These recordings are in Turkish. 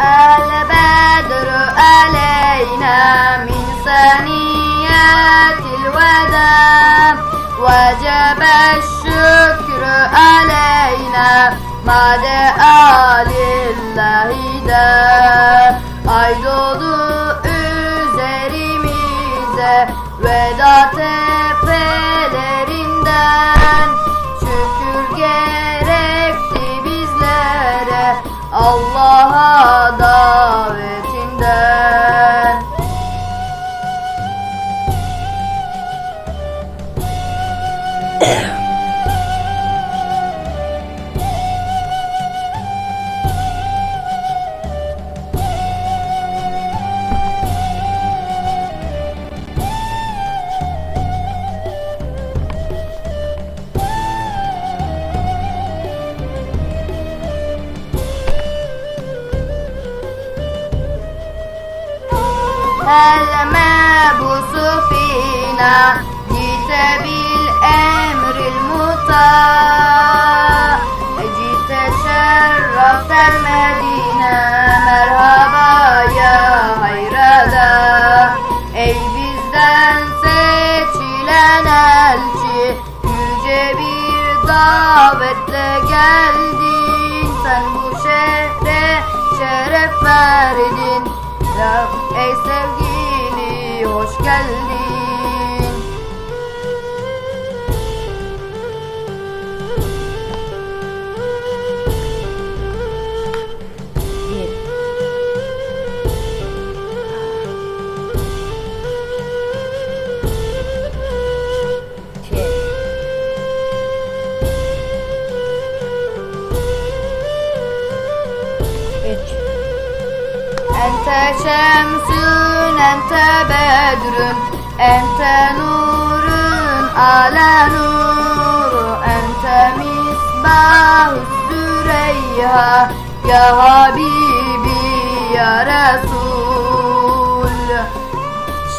البدر علينا من ثنيات الوداع وجب الشكر علينا ما دعا lillahi de Ay doğdu üzerimize Veda tepelerinden المبعوث فينا جئت بالأمر المطاع جئت شرفت المدينة مرhaba ya hayrada Ey bizden seçilen elçi Yüce bir davetle geldin Sen bu şehre şeref verdin ya ey sevgili şemsün, ente bedrün, ente nurun, ala nuru, ente misbah süreyya, ya Habibi, ya Resul.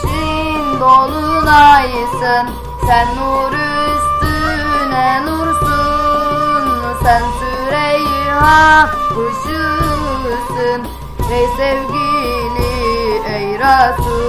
Şin dolunaysın, sen nur üstüne nursun, sen Süreyya ışığısın, ey sevgili ey Resul.